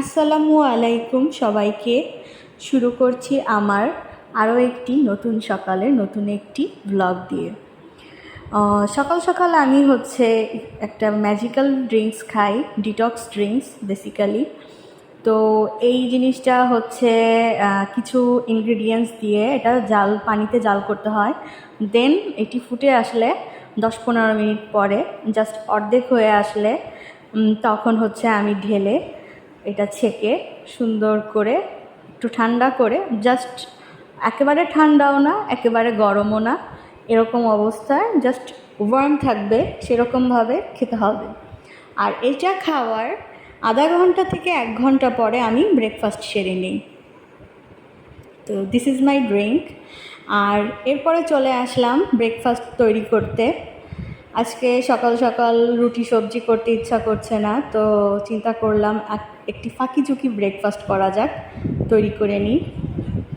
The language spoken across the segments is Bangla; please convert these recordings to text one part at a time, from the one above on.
আসসালামু আলাইকুম সবাইকে। শুরু করছি আমার আরও একটি নতুন সকালের নতুন একটি ব্লগ দিয়ে। সকাল সকাল আমি হচ্ছে একটা ম্যাজিক্যাল ড্রিঙ্কস খাই ডিটক্স ড্রিঙ্কস বেসিক্যালি তো এই জিনিসটা হচ্ছে কিছু ইনগ্রিডিয়েন্টস দিয়ে এটা জাল, পানিতে জাল করতে হয়। দেন এটি ফুটে আসলে দশ পনেরো মিনিট পরে জাস্ট অর্ধেক হয়ে আসলে তখন হচ্ছে আমি ঢেলে এটা ছেঁকে সুন্দর করে, একটু ঠান্ডা করে জাস্ট একেবারে ঠান্ডাও না, একেবারে গরমও না, এরকম অবস্থায় জাস্ট ওয়ার্ম থাকবে, সেরকমভাবে খেতে হবে। আর এটা খাওয়ার আধা ঘণ্টা থেকে এক ঘণ্টা পরে আমি ব্রেকফাস্ট সেরে নিই। তো দিস ইজ মাই ড্রিঙ্ক আর এরপরে চলে আসলাম ব্রেকফাস্ট তৈরি করতে। আজকে সকাল সকাল রুটি সবজি করতে ইচ্ছা করছে না, তো চিন্তা করলাম একটি ফাঁকি ঝুঁকি ব্রেকফাস্ট করা যাক, তৈরি করে নিই।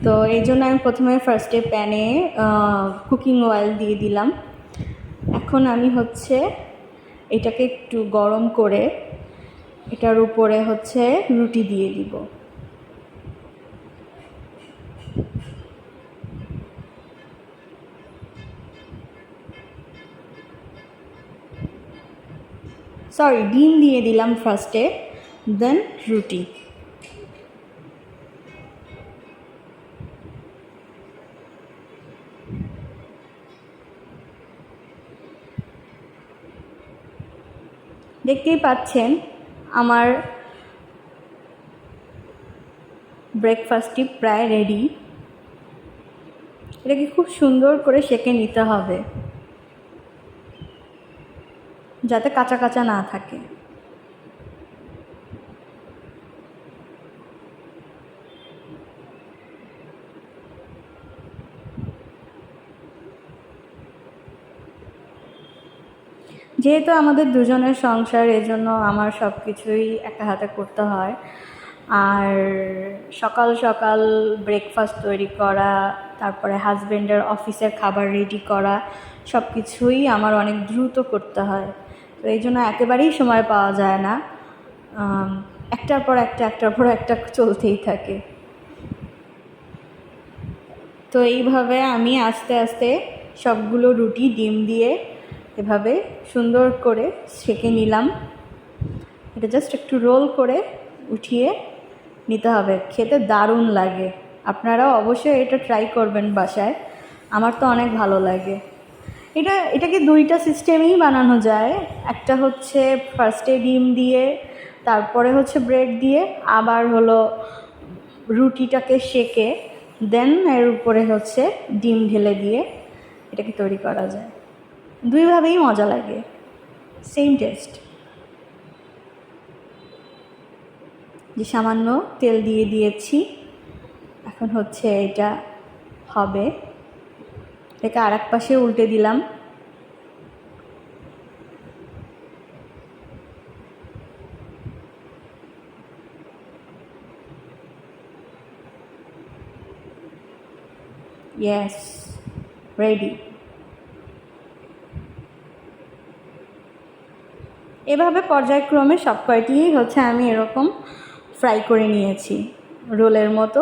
তো এই জন্য আমি প্রথমে ফার্স্টে প্যানে কুকিং অয়েল দিয়ে দিলাম। এখন আমি হচ্ছে এটাকে একটু গরম করে, এটার উপরে হচ্ছে রুটি দিয়ে দিব। সরি ডিম দিয়ে দিলাম ফার্স্টে দেন রুটি দেখতেই পাচ্ছেন আমার ব্রেকফাস্টটি প্রায় রেডি এটাকে খুব সুন্দর করে সেঁকে নিতে হবে। যাতে কাঁচা কাঁচা না থাকে। যেহেতু আমাদের দুজনের সংসার, এজন্য আমার সব কিছুই একা হাতে করতে হয়। আর সকাল সকাল ব্রেকফাস্ট তৈরি করা, তারপরে হাজব্যান্ডের অফিসের খাবার রেডি করা সব কিছুই আমার অনেক দ্রুত করতে হয়। তো এই জন্য একেবারেই সময় পাওয়া যায় না। একটার পর একটা, একটার পর একটা চলতেই থাকে। তো এইভাবে আমি আস্তে আস্তে সবগুলো রুটি, ডিম দিয়ে এভাবে সুন্দর করে সেঁকে নিলাম। এটা জাস্ট একটু রোল করে উঠিয়ে নিতে হবে। খেতে দারুণ লাগে। আপনারাও অবশ্যই এটা ট্রাই করবেন বাসায়। আমার তো অনেক ভালো লাগে। এটা এটাকে দুইটা সিস্টেমেই বানানো যায়? একটা হচ্ছে ফার্স্টে ডিম দিয়ে, তারপরে হচ্ছে ব্রেড দিয়ে, আবার হলো রুটিটাকে সেকে দেন এর উপরে হচ্ছে ডিম ঢেলে দিয়ে এটাকে তৈরি করা যায়। দুইভাবেই মজা লাগে। সেম টেস্ট যে সামান্য তেল দিয়ে দিয়েছি, এখন হচ্ছে এটা হবে। এটাকে আর এক পাশে উল্টে দিলাম। ইয়েস রেডি এভাবে পর্যায়ক্রমে সব কয়টিই হচ্ছে আমি এরকম ফ্রাই করে নিয়েছি। রোলের মতো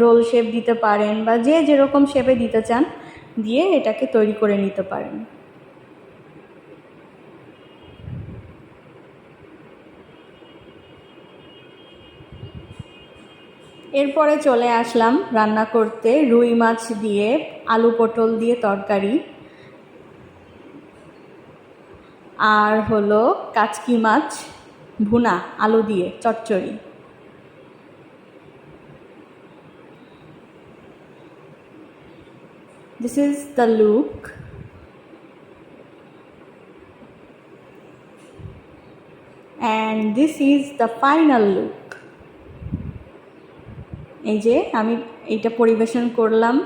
রোল শেপ দিতে পারেন বা যে যেরকম শেপে দিতে চান। দিয়ে এটাকে তৈরি করে নিতে পারেন। এরপরে চলে আসলাম রান্না করতে রুই মাছ দিয়ে আলু পটল দিয়ে তরকারি। আর হলো কাচকি মাছ ভুনা আলু দিয়ে চচ্চড়ি। This is the look and this is the final look এই যে আমি এইটা পরিবেশন করলাম।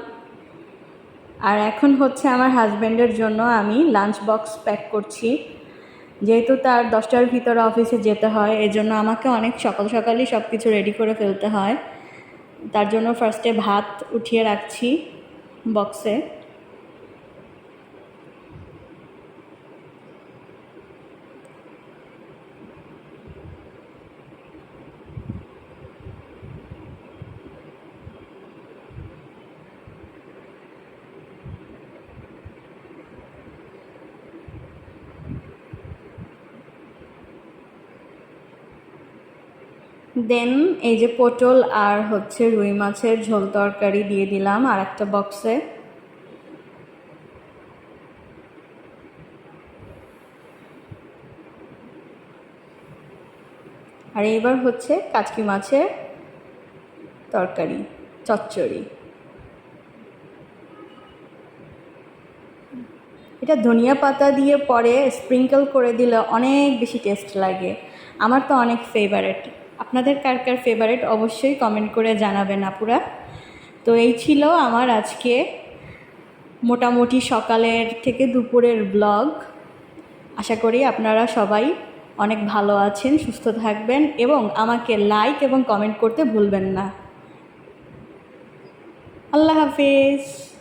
আর এখন হচ্ছে আমার হাজব্যান্ডের জন্য আমি লাঞ্চ বক্স প্যাক করছি। যেহেতু তার দশটার ভিতরে অফিসে যেতে হয়, এজন্য আমাকে অনেক সকাল সকালই সব কিছু রেডি করে ফেলতে হয়। তার জন্য ফার্স্টে ভাত উঠিয়ে রাখছি। বক্সে দেন এই যে পটল আর হচ্ছে রুই মাছের ঝোল তরকারি দিয়ে দিলাম আর একটা বক্সে আর এইবার হচ্ছে কাচকি মাছের তরকারি, চচ্চড়ি। এটা ধনিয়া পাতা দিয়ে পরে স্প্রিঙ্কল করে দিলে অনেক বেশি টেস্ট লাগে। আমার তো অনেক ফেভারেট আপনাদের কার কার ফেভারেট অবশ্যই কমেন্ট করে জানাবেন আপুরা। তো এই ছিল আমার আজকে মোটামুটি সকালের থেকে দুপুরের ব্লগ আশা করি আপনারা সবাই অনেক ভালো আছেন, সুস্থ থাকবেন এবং আমাকে লাইক এবং কমেন্ট করতে ভুলবেন না। আল্লাহ হাফিজ।